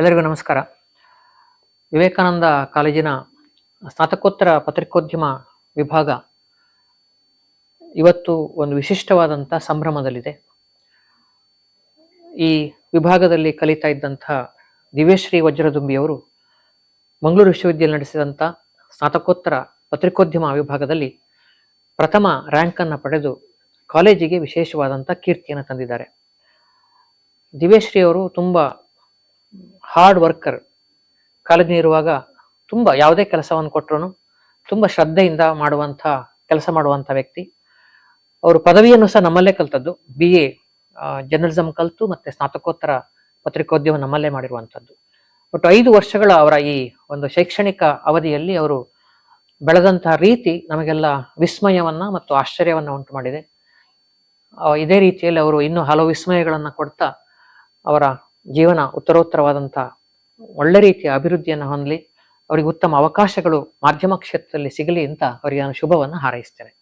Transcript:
ಎಲ್ಲರಿಗೂ ನಮಸ್ಕಾರ. ವಿವೇಕಾನಂದ ಕಾಲೇಜಿನ ಸ್ನಾತಕೋತ್ತರ ಪತ್ರಿಕೋದ್ಯಮ ವಿಭಾಗ ಇವತ್ತು ಒಂದು ವಿಶಿಷ್ಟವಾದಂಥ ಸಂಭ್ರಮದಲ್ಲಿದೆ. ಈ ವಿಭಾಗದಲ್ಲಿ ಕಲಿತಾ ಇದ್ದಂಥ ದಿವ್ಯಶ್ರೀ ವಜ್ರದುಂಬಿಯವರು ಮಂಗಳೂರು ವಿಶ್ವವಿದ್ಯಾಲಯ ನಡೆಸಿದಂಥ ಸ್ನಾತಕೋತ್ತರ ಪತ್ರಿಕೋದ್ಯಮ ವಿಭಾಗದಲ್ಲಿ ಪ್ರಥಮ ರ್ಯಾಂಕನ್ನು ಪಡೆದು ಕಾಲೇಜಿಗೆ ವಿಶೇಷವಾದಂಥ ಕೀರ್ತಿಯನ್ನು ತಂದಿದ್ದಾರೆ. ದಿವ್ಯಶ್ರೀ ಅವರು ತುಂಬ ಹಾರ್ಡ್ ವರ್ಕರ್ ಕಾಲೇಜಿನಿರುವಾಗ ತುಂಬ ಯಾವುದೇ ಕೆಲಸವನ್ನು ಕೊಟ್ಟರು ತುಂಬ ಶ್ರದ್ಧೆಯಿಂದ ಮಾಡುವಂಥ, ಕೆಲಸ ಮಾಡುವಂಥ ವ್ಯಕ್ತಿ. ಅವರು ಪದವಿಯನ್ನು ಸಹ ನಮ್ಮಲ್ಲೇ ಕಲ್ತದ್ದು ಬಿ ಎ ಜರ್ನಲಿಸಮ್ ಕಲಿತು ಮತ್ತು ಸ್ನಾತಕೋತ್ತರ ಪತ್ರಿಕೋದ್ಯಮ ನಮ್ಮಲ್ಲೇ ಮಾಡಿರುವಂಥದ್ದು. ಒಟ್ಟು ಐದು ವರ್ಷಗಳ ಅವರ ಈ ಒಂದು ಶೈಕ್ಷಣಿಕ ಅವಧಿಯಲ್ಲಿ ಅವರು ಬೆಳೆದಂತಹ ರೀತಿ ನಮಗೆಲ್ಲ ವಿಸ್ಮಯವನ್ನು ಮತ್ತು ಆಶ್ಚರ್ಯವನ್ನು ಉಂಟು ಮಾಡಿದೆ. ಇದೇ ರೀತಿಯಲ್ಲಿ ಅವರು ಇನ್ನೂ ಹಲವು ವಿಸ್ಮಯಗಳನ್ನು ಕೊಡ್ತಾ ಅವರ ಜೀವನ ಉತ್ತರೋತ್ತರವಾದಂಥ ಒಳ್ಳೆ ರೀತಿಯ ಅಭಿವೃದ್ಧಿಯನ್ನು ಹೊಂದಲಿ, ಅವರಿಗೆ ಉತ್ತಮ ಅವಕಾಶಗಳು ಮಾಧ್ಯಮ ಕ್ಷೇತ್ರದಲ್ಲಿ ಸಿಗಲಿ ಅಂತ ಅವರಿಗೆ ನಾನು ಶುಭವನ್ನು ಹಾರೈಸ್ತೇನೆ.